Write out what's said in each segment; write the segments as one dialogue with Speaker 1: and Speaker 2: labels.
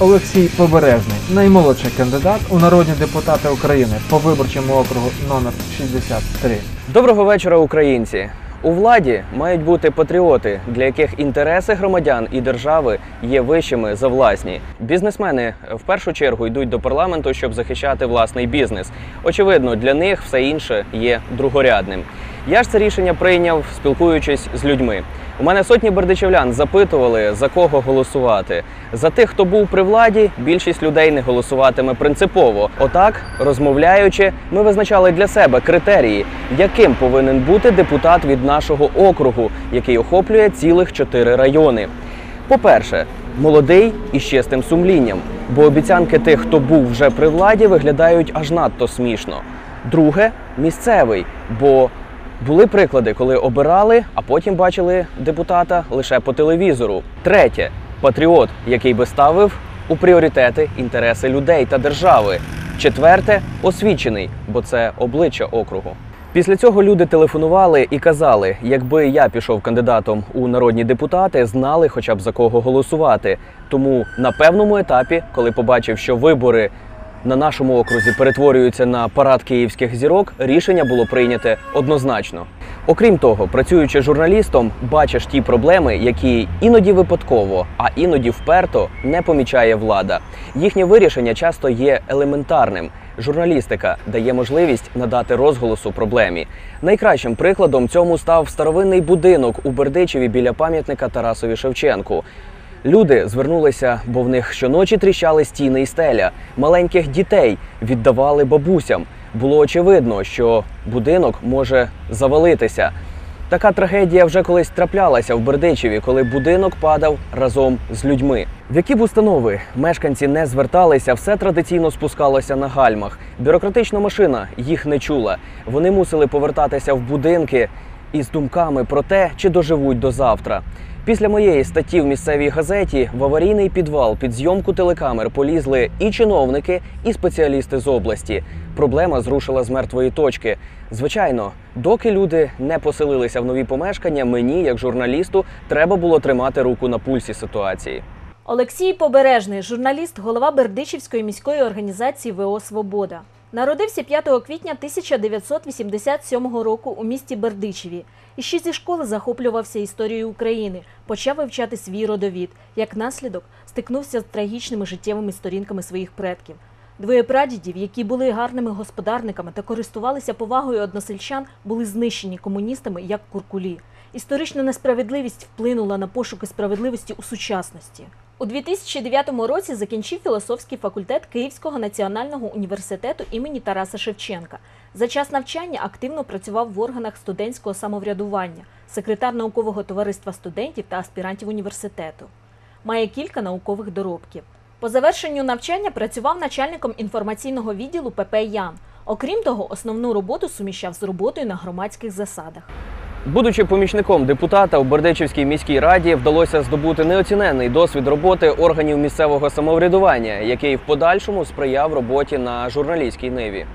Speaker 1: Олексій Побережний, наймолодший кандидат у народні депутати України по виборчому округу номер 63.
Speaker 2: Доброго вечора, українці. У владі мають бути патріоти, для яких інтереси громадян і держави є вищими за власні. Бізнесмени в першу чергу йдуть до парламенту, щоб захищати власний бізнес. Очевидно, для них все інше є другорядним. Я ж це рішення прийняв, спілкуючись з людьми. У мене сотні бердичівлян запитували, за кого голосувати. За тих, хто був при владі, більшість людей не голосуватиме принципово. Отак, розмовляючи, ми визначали для себе критерії, яким повинен бути депутат від нашого округу, який охоплює цілих чотири райони. По-перше, молодий і з чистим сумлінням, бо обіцянки тих, хто був вже при владі, виглядають аж надто смішно. Друге місцевий, бо були приклади, коли обирали, а потім бачили депутата лише по телевізору. Третє патріот, який би ставив у пріоритети інтереси людей та держави. Четверте освічений, бо це обличчя округу. Після цього люди телефонували і казали, якби я пішов кандидатом у народні депутати, знали хоча б за кого голосувати. Тому на певному етапі, коли побачив, що вибори на нашому окрузі перетворюються на парад київських зірок, рішення було прийняте однозначно. Окрім того, працюючи журналістом, бачиш ті проблеми, які іноді випадково, а іноді вперто не помічає влада. Їхнє вирішення часто є елементарним. Журналістика дає можливість надати розголосу проблемі. Найкращим прикладом цьому став старовинний будинок у Бердичеві біля пам'ятника Тарасові Шевченку. Люди звернулися, бо в них щоночі тріщали стіни і стеля. Маленьких дітей віддавали бабусям. Було очевидно, що будинок може завалитися. Така трагедія вже колись траплялася в Бердичеві, коли будинок падав разом з людьми. В які б установи мешканці не зверталися, все традиційно спускалося на гальмах. Бюрократична машина їх не чула. Вони мусили повертатися в будинки із думками про те, чи доживуть до завтра. Після моєї статті в місцевій газеті в аварійний підвал під зйомку телекамер полізли і чиновники, і спеціалісти з області. Проблема зрушила з мертвої точки. Звичайно, доки люди не поселилися в нові помешкання, мені, як журналісту, треба було тримати руку на пульсі ситуації.
Speaker 3: Олексій Побережний, журналіст, голова Бердичівської міської організації ВО Свобода. Народився 5 квітня 1987 року у місті Бердичеві. І ще зі школи захоплювався історією України, почав вивчати свій родовід. Як наслідок стикнувся з трагічними життєвими сторінками своїх предків. Двоє прадідів, які були гарними господарниками та користувалися повагою односельчан, були знищені комуністами як куркулі. Історична несправедливість вплинула на пошуки справедливості у сучасності. У 2009 році закінчив філософський факультет Київського національного університету імені Тараса Шевченка. За час навчання активно працював в органах студентського самоврядування, секретар наукового товариства студентів та аспірантів університету. Має кілька наукових доробків. По завершенню навчання працював начальником інформаційного відділу ПП Ян. Окрім того, основну роботу суміщав з роботою на громадських засадах.
Speaker 2: Будучи помічником депутата у Бердичівській міській раді, вдалося здобути неоціненний досвід роботи органів місцевого самоврядування, який в подальшому сприяв роботі на журналістській ниві.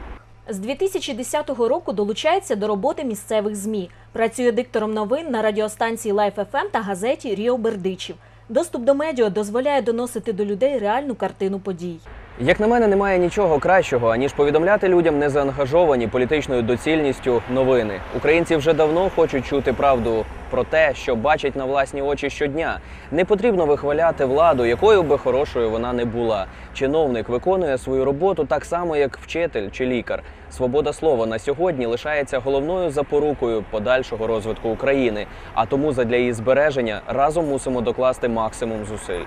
Speaker 3: З 2010 року долучається до роботи місцевих ЗМІ. Працює диктором новин на радіостанції Life FM та газеті Ріо Бердичів. Доступ до медіа дозволяє доносити до людей реальну картину подій.
Speaker 2: Як на мене, немає нічого кращого, аніж повідомляти людям незаангажовані політичною доцільністю новини. Українці вже давно хочуть чути правду про те, що бачать на власні очі щодня. Не потрібно вихваляти владу, якою би хорошою вона не була. Чиновник виконує свою роботу так само, як вчитель чи лікар. Свобода слова на сьогодні лишається головною запорукою подальшого розвитку України. А тому задля її збереження разом мусимо докласти максимум зусиль.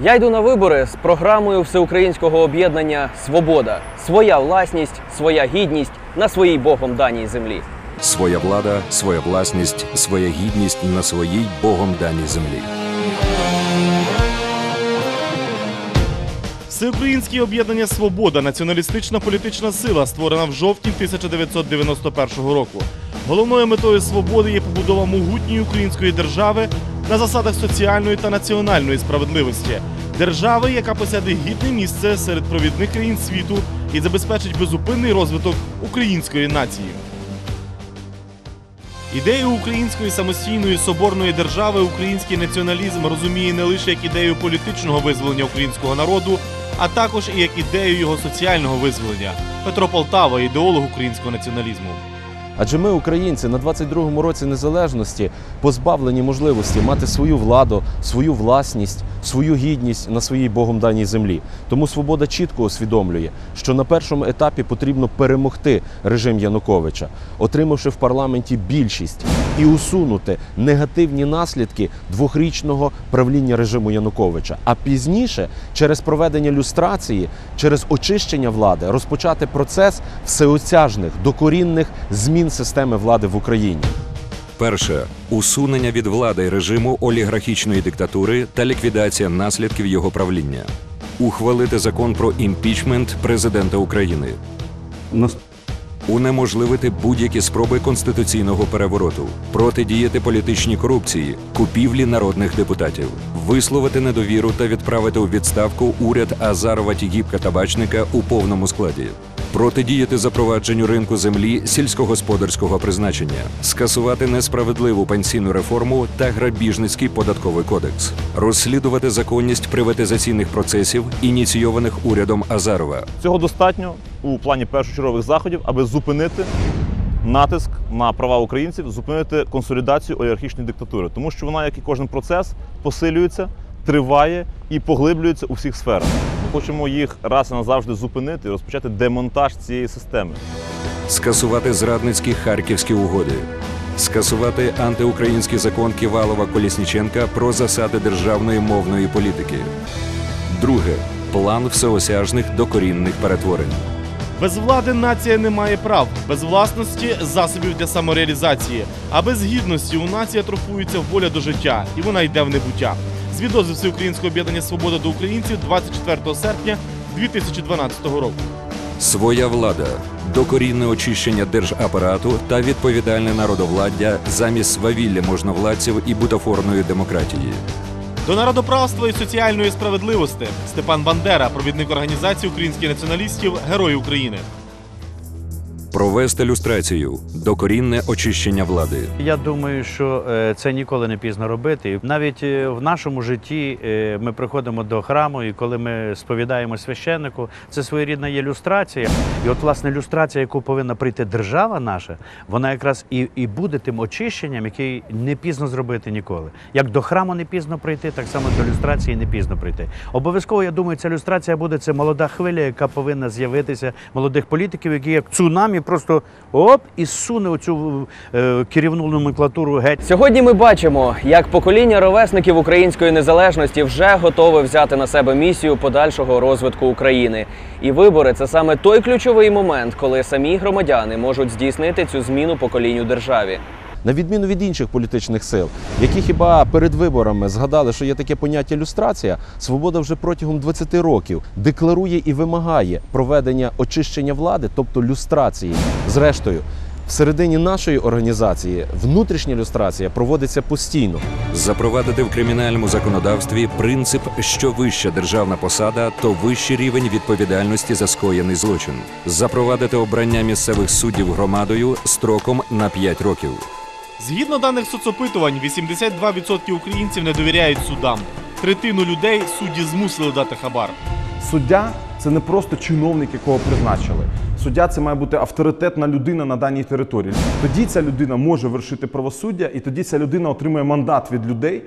Speaker 2: Я йду на вибори з програмою всеукраїнського об'єднання Свобода, своя власність, своя гідність на своїй богом даній землі.
Speaker 4: Своя влада, своя власність, своя гідність на своїй Богом даній землі.
Speaker 5: Всеукраїнське об'єднання Свобода націоналістична політична сила, створена в жовтні 1991 року. Головною метою свободи є побудова могутньої української держави на засадах соціальної та національної справедливості, держави, яка посяде гідне місце серед провідних країн світу і забезпечить безупинний розвиток української нації. Ідею української самостійної соборної держави український націоналізм розуміє не лише як ідею політичного визволення українського народу, а також і як ідею його соціального визволення. Петро Полтава, ідеолог українського націоналізму.
Speaker 6: Адже ми, українці, на 22-му році незалежності позбавлені можливості мати свою владу, свою власність, свою гідність на своїй Богом даній землі. Тому свобода чітко усвідомлює, що на першому етапі потрібно перемогти режим Януковича, отримавши в парламенті більшість і усунути негативні наслідки двохрічного правління режиму Януковича. А пізніше, через проведення люстрації, через очищення влади, розпочати процес всеосяжних докорінних змін системи влади в Україні.
Speaker 4: Перше усунення від влади режиму олігархічної диктатури та ліквідація наслідків його правління. Ухвалити закон про імпічмент президента України. Унеможливити будь-які спроби конституційного перевороту, протидіяти політичній корупції, купівлі народних депутатів, висловити недовіру та відправити у відставку уряд Азарова Тігіпка Табачника у повному складі. Протидіяти запровадженню ринку землі сільськогосподарського призначення, скасувати несправедливу пенсійну реформу та грабіжницький податковий кодекс, розслідувати законність приватизаційних процесів, ініційованих урядом Азарова,
Speaker 7: Цього достатньо у плані першочергових заходів, аби зупинити натиск на права українців, зупинити консолідацію олігархічної диктатури, тому що вона, як і кожен процес, посилюється, триває і поглиблюється у всіх сферах. Хочемо їх раз і назавжди зупинити і розпочати демонтаж цієї системи.
Speaker 4: скасувати зрадницькі харківські угоди, скасувати антиукраїнський закон Ківалова Колісніченка про засади державної мовної політики. Друге план всеосяжних докорінних перетворень.
Speaker 5: Без влади нація не має прав, без власності засобів для самореалізації, а без гідності у нації атрофується воля до життя, і вона йде в небуття. З відози Всеукраїнського об'єднання Свобода до українців 24 серпня 2012 року.
Speaker 4: Своя влада, докорінне очищення держапарату та відповідальне народовладдя замість свавілля можновладців і бутафорної демократії.
Speaker 5: До народоправства і соціальної справедливості Степан Бандера, провідник організації українських націоналістів, Герої України.
Speaker 4: Провести люстрацію, докорінне очищення влади.
Speaker 8: Я думаю, що е, це ніколи не пізно робити. Навіть е, в нашому житті е, ми приходимо до храму, і коли ми сповідаємо священнику, це своєрідна є люстрація. І от власне люстрація, яку повинна прийти держава наша, вона якраз і, і буде тим очищенням, який не пізно зробити ніколи. Як до храму не пізно прийти, так само до люстрації не пізно прийти. Обов'язково я думаю, ця люстрація буде це молода хвиля, яка повинна з'явитися молодих політиків, які як цунамі просто оп і суне оцю е, керівну номенклатуру геть.
Speaker 2: Сьогодні ми бачимо, як покоління ровесників української незалежності вже готове взяти на себе місію подальшого розвитку України. І вибори це саме той ключовий момент, коли самі громадяни можуть здійснити цю зміну поколінню державі.
Speaker 6: На відміну від інших політичних сил, які хіба перед виборами згадали, що є таке поняття люстрація, свобода вже протягом 20 років декларує і вимагає проведення очищення влади, тобто люстрації. Зрештою, всередині нашої організації внутрішня люстрація проводиться постійно.
Speaker 4: Запровадити в кримінальному законодавстві принцип, що вища державна посада, то вищий рівень відповідальності за скоєний злочин. Запровадити обрання місцевих суддів громадою строком на 5 років.
Speaker 5: Згідно даних соцопитувань, 82% українців не довіряють судам. Третину людей судді змусили дати хабар.
Speaker 9: Суддя це не просто чиновник, якого призначили. Суддя це має бути авторитетна людина на даній території. Тоді ця людина може вершити правосуддя, і тоді ця людина отримує мандат від людей.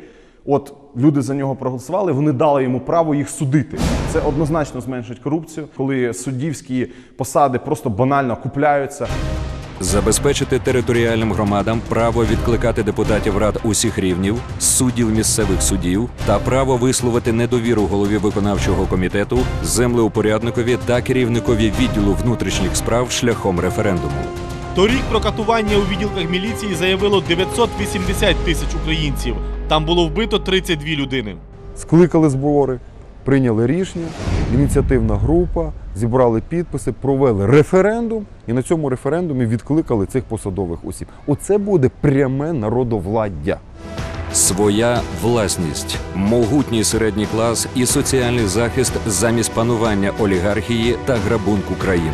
Speaker 9: От люди за нього проголосували, вони дали йому право їх судити. Це однозначно зменшить корупцію, коли суддівські посади просто банально купляються.
Speaker 4: Забезпечити територіальним громадам право відкликати депутатів рад усіх рівнів, суддів місцевих судів та право висловити недовіру голові виконавчого комітету, землеупорядникові та керівникові відділу внутрішніх справ шляхом референдуму.
Speaker 5: Торік про катування у відділках міліції заявило 980 тисяч українців. Там було вбито 32 людини.
Speaker 10: Скликали збори, прийняли рішення, ініціативна група, зібрали підписи, провели референдум і на цьому референдумі відкликали цих посадових осіб. Оце буде пряме народовладдя.
Speaker 4: Своя власність, могутній середній клас і соціальний захист замість панування олігархії та грабунку країни.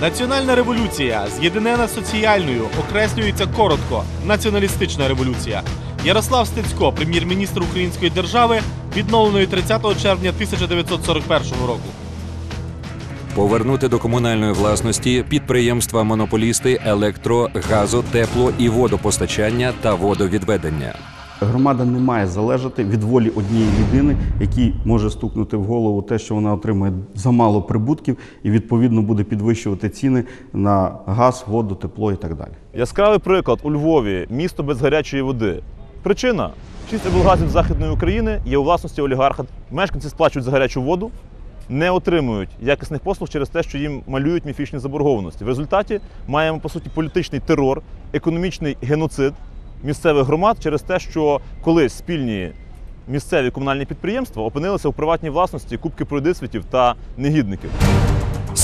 Speaker 5: Національна революція, з'єднана соціальною, окреслюється коротко націоналістична революція. Ярослав Стецько, прем'єр-міністр Української держави, відновленої 30 червня 1941 року.
Speaker 4: Повернути до комунальної власності підприємства монополісти електро, газо, тепло і водопостачання та водовідведення.
Speaker 11: Громада не має залежати від волі однієї людини, якій може стукнути в голову те, що вона отримує замало прибутків, і відповідно буде підвищувати ціни на газ, воду, тепло і так далі.
Speaker 7: Яскравий приклад у Львові місто без гарячої води. Причина: шість облгазів Західної України є у власності олігарха. Мешканці сплачують за гарячу воду, не отримують якісних послуг через те, що їм малюють міфічні заборгованості. В результаті маємо по суті політичний терор, економічний геноцид місцевих громад через те, що колись спільні місцеві комунальні підприємства опинилися у приватній власності кубки пройдисвітів та негідників.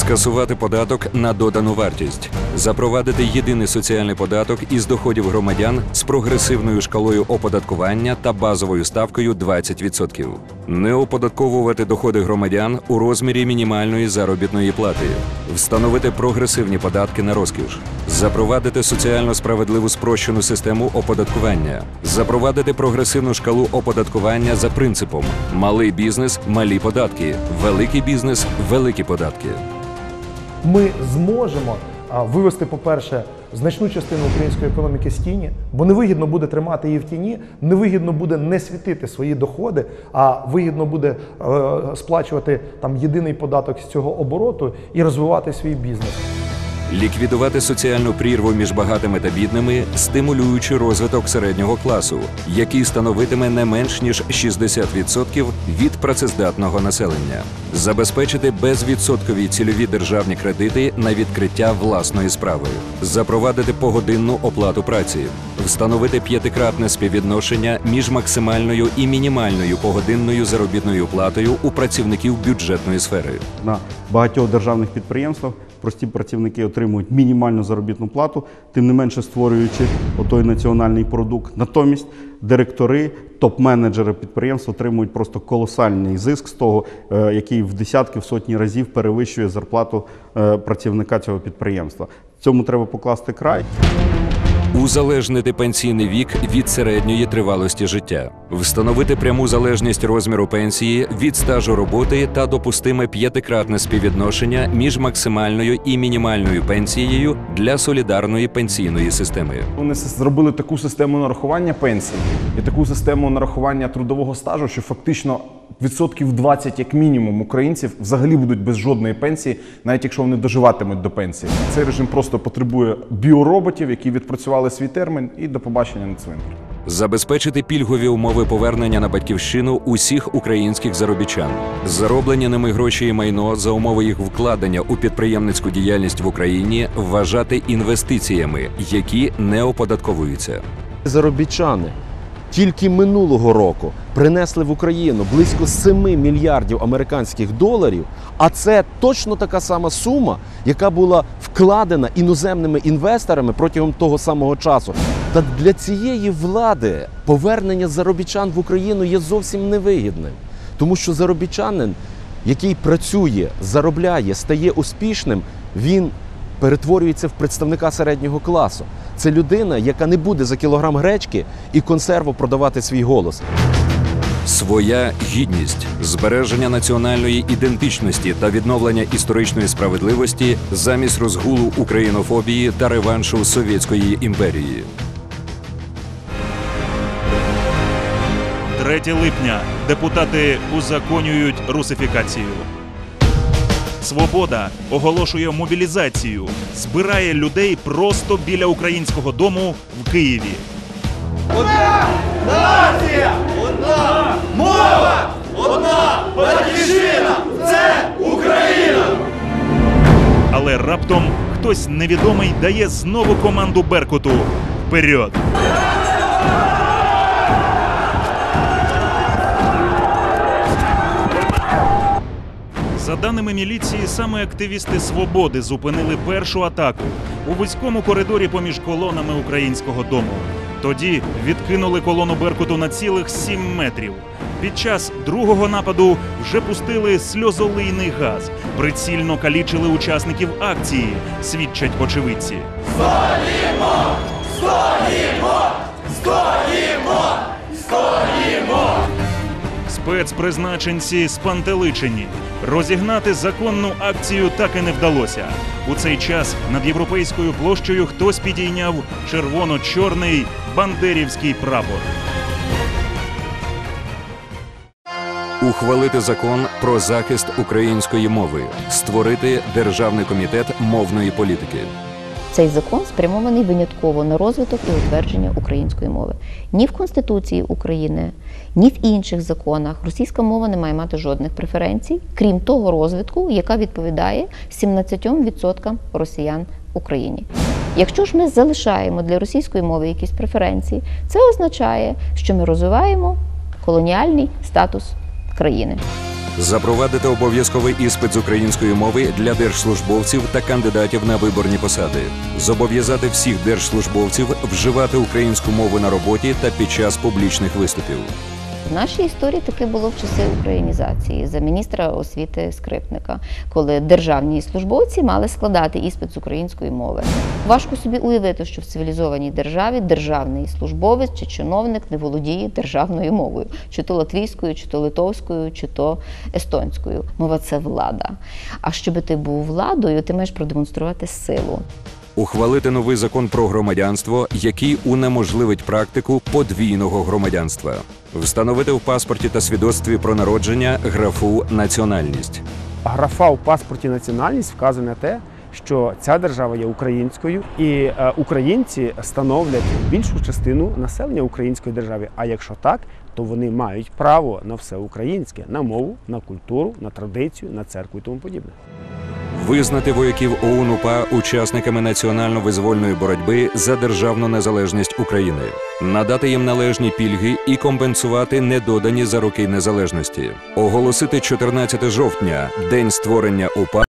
Speaker 4: Скасувати податок на додану вартість, запровадити єдиний соціальний податок із доходів громадян з прогресивною шкалою оподаткування та базовою ставкою 20%. Не оподатковувати доходи громадян у розмірі мінімальної заробітної плати, встановити прогресивні податки на розкіш, запровадити соціально справедливу спрощену систему оподаткування, запровадити прогресивну шкалу оподаткування за принципом малий бізнес, малі податки, великий бізнес, великі податки.
Speaker 12: Ми зможемо вивести, по-перше, значну частину української економіки з тіні, бо невигідно буде тримати її в тіні, невигідно буде не світити свої доходи, а вигідно буде е, сплачувати там єдиний податок з цього обороту і розвивати свій бізнес.
Speaker 4: Ліквідувати соціальну прірву між багатими та бідними, стимулюючи розвиток середнього класу, який становитиме не менш ніж 60% від працездатного населення, забезпечити безвідсоткові цільові державні кредити на відкриття власної справи, запровадити погодинну оплату праці, встановити п'ятикратне співвідношення між максимальною і мінімальною погодинною заробітною платою у працівників бюджетної сфери.
Speaker 11: На багатьох державних підприємствах прості працівники отримують мінімальну заробітну плату, тим не менше створюючи отой національний продукт. Натомість директори, топ-менеджери підприємств отримують просто колосальний зиск з того, е, який в десятки, в сотні разів перевищує зарплату е, працівника цього підприємства. Цьому треба покласти край.
Speaker 4: Узалежнити пенсійний вік від середньої тривалості життя, встановити пряму залежність розміру пенсії від стажу роботи та допустиме п'ятикратне співвідношення між максимальною і мінімальною пенсією для солідарної пенсійної системи.
Speaker 9: Вони зробили таку систему нарахування пенсій і таку систему нарахування трудового стажу, що фактично відсотків 20 як мінімум українців взагалі будуть без жодної пенсії, навіть якщо вони доживатимуть до пенсії. Цей режим просто потребує біороботів, які відпрацювали свій термін, і до побачення на цвинтарі.
Speaker 4: Забезпечити пільгові умови повернення на батьківщину усіх українських заробітчан, зароблені ними гроші і майно за умови їх вкладення у підприємницьку діяльність в Україні вважати інвестиціями, які не оподатковуються.
Speaker 6: Заробітчани тільки минулого року принесли в Україну близько 7 мільярдів американських доларів, а це точно така сама сума, яка була вкладена іноземними інвесторами протягом того самого часу. Та для цієї влади повернення заробітчан в Україну є зовсім невигідним, тому що заробітчанин, який працює, заробляє, стає успішним, він перетворюється в представника середнього класу. Це людина, яка не буде за кілограм гречки і консерву продавати свій голос.
Speaker 4: Своя гідність, збереження національної ідентичності та відновлення історичної справедливості замість розгулу українофобії та реваншу Совєтської імперії.
Speaker 13: 3 липня депутати узаконюють русифікацію. Свобода оголошує мобілізацію, збирає людей просто біля українського дому в Києві.
Speaker 14: Одна нація, одна мова, одна батьківщина це Україна.
Speaker 13: Але раптом хтось невідомий дає знову команду Беркуту вперед. За даними міліції, саме активісти свободи зупинили першу атаку у вузькому коридорі поміж колонами українського дому. Тоді відкинули колону Беркуту на цілих 7 метрів. Під час другого нападу вже пустили сльозолийний газ, прицільно калічили учасників акції, свідчать очевидці.
Speaker 14: Стоїмо! Стоїмо! Стоїмо! Стоїмо!
Speaker 13: Спецпризначенці спантеличені. Розігнати законну акцію так і не вдалося. У цей час над європейською площею хтось підійняв червоно-чорний бандерівський прапор.
Speaker 4: Ухвалити закон про захист української мови, створити державний комітет мовної політики.
Speaker 15: Цей закон спрямований винятково на розвиток і утвердження української мови. Ні в Конституції України, ні в інших законах російська мова не має мати жодних преференцій, крім того розвитку, яка відповідає 17% росіян в Україні. Якщо ж ми залишаємо для російської мови якісь преференції, це означає, що ми розвиваємо колоніальний статус країни.
Speaker 4: Запровадити обов'язковий іспит з української мови для держслужбовців та кандидатів на виборні посади, зобов'язати всіх держслужбовців вживати українську мову на роботі та під час публічних виступів.
Speaker 15: В нашій історії таке було в часи українізації за міністра освіти скрипника, коли державні службовці мали складати іспит з української мови. Важко собі уявити, що в цивілізованій державі державний службовець чи чиновник не володіє державною мовою, чи то латвійською, чи то литовською, чи то естонською. Мова це влада. А щоб ти був владою, ти маєш продемонструвати силу.
Speaker 4: Ухвалити новий закон про громадянство, який унеможливить практику подвійного громадянства, встановити в паспорті та свідоцтві про народження графу національність.
Speaker 16: Графа у паспорті національність вказує на те, що ця держава є українською, і е, українці становлять більшу частину населення української держави. А якщо так, то вони мають право на все українське, на мову, на культуру, на традицію, на церкву і тому подібне.
Speaker 4: Визнати вояків ОУН УПА учасниками національно-визвольної боротьби за державну незалежність України, надати їм належні пільги і компенсувати недодані за роки незалежності, оголосити 14 жовтня день створення УПА.